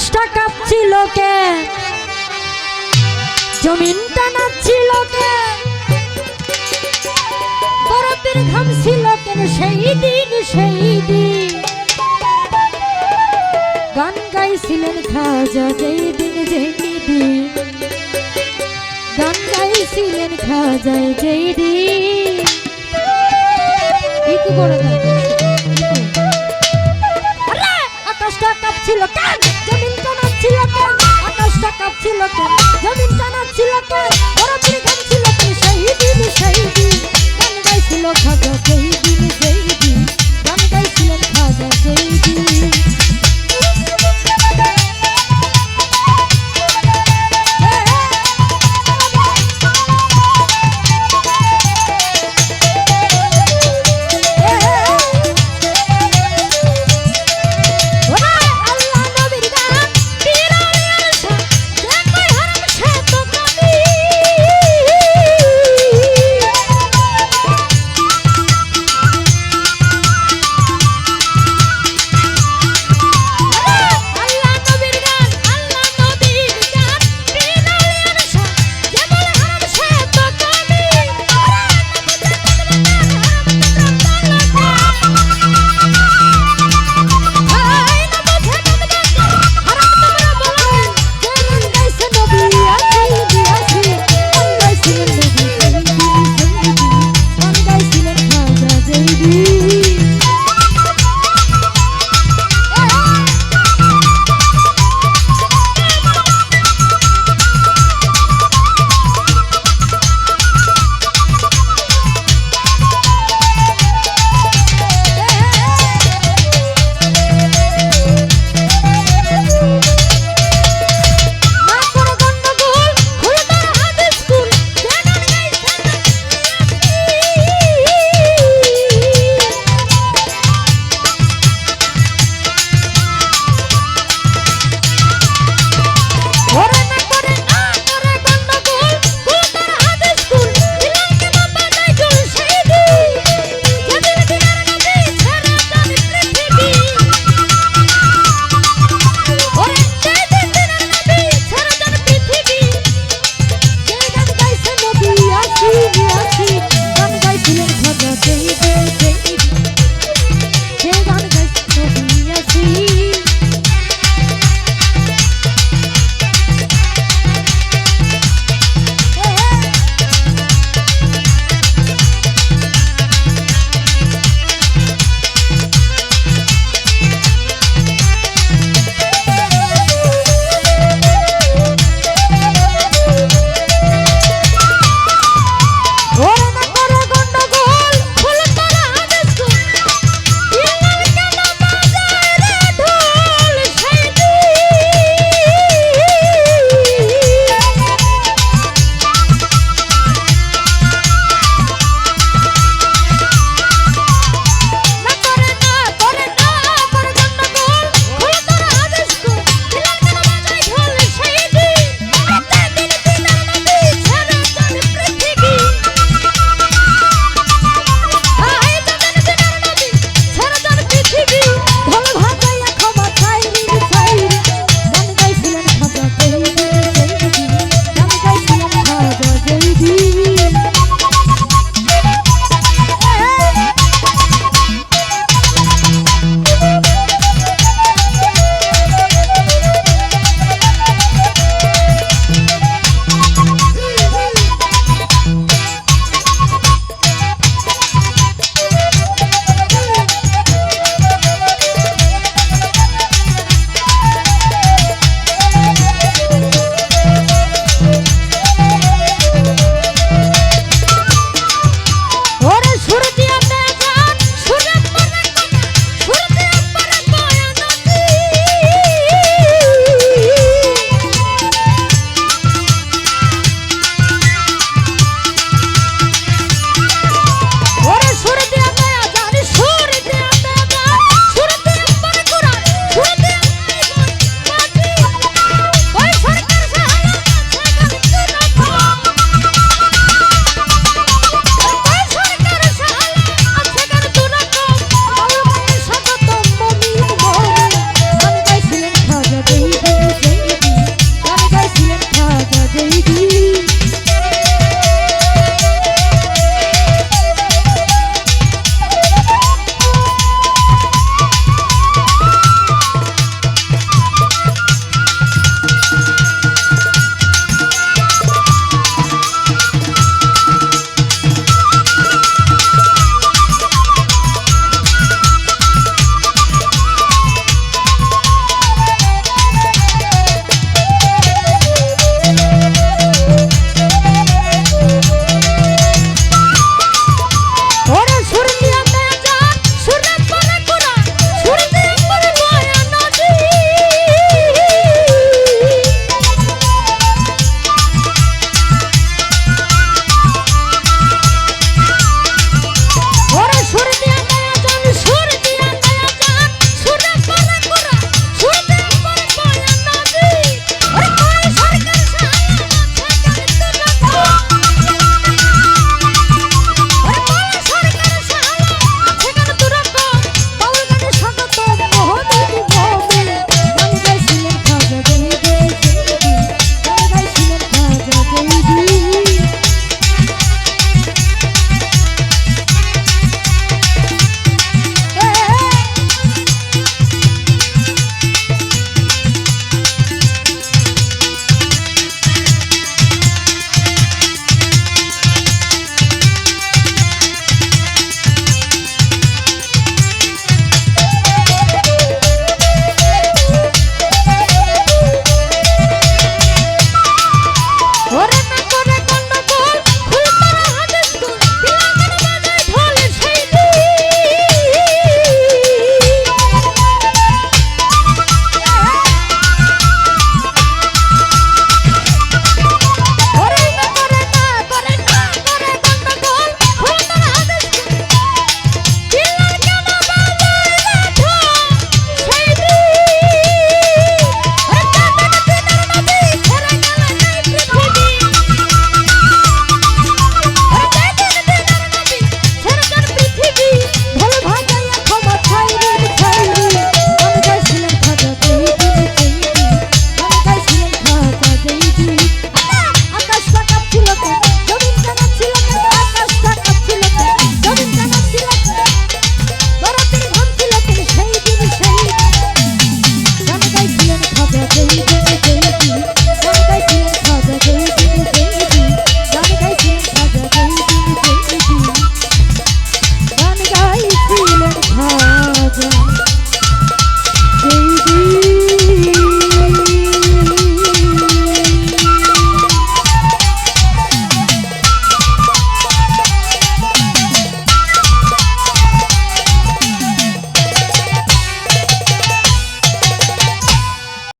আকাশটা কাঁপছিল কে? জমিনটা নাচছিল কে? বরফের ঘাম ছিল কেন সেই দিন সেই দিন। গান গাইছিলেন খাজা যেই দিন যেই দিন গান গাইছিলেন খাজায় যেই দিন আকাশটা কাঁপছিল কেন? জমিনটা নাচছিল কেন? আকাশটা কাঁপছিল কেন? জমিনটা নাচছিল কেন? ওরা পিড়ি খাচ্ছিল সেই দিদি সেই গাইছিল খাজা সেই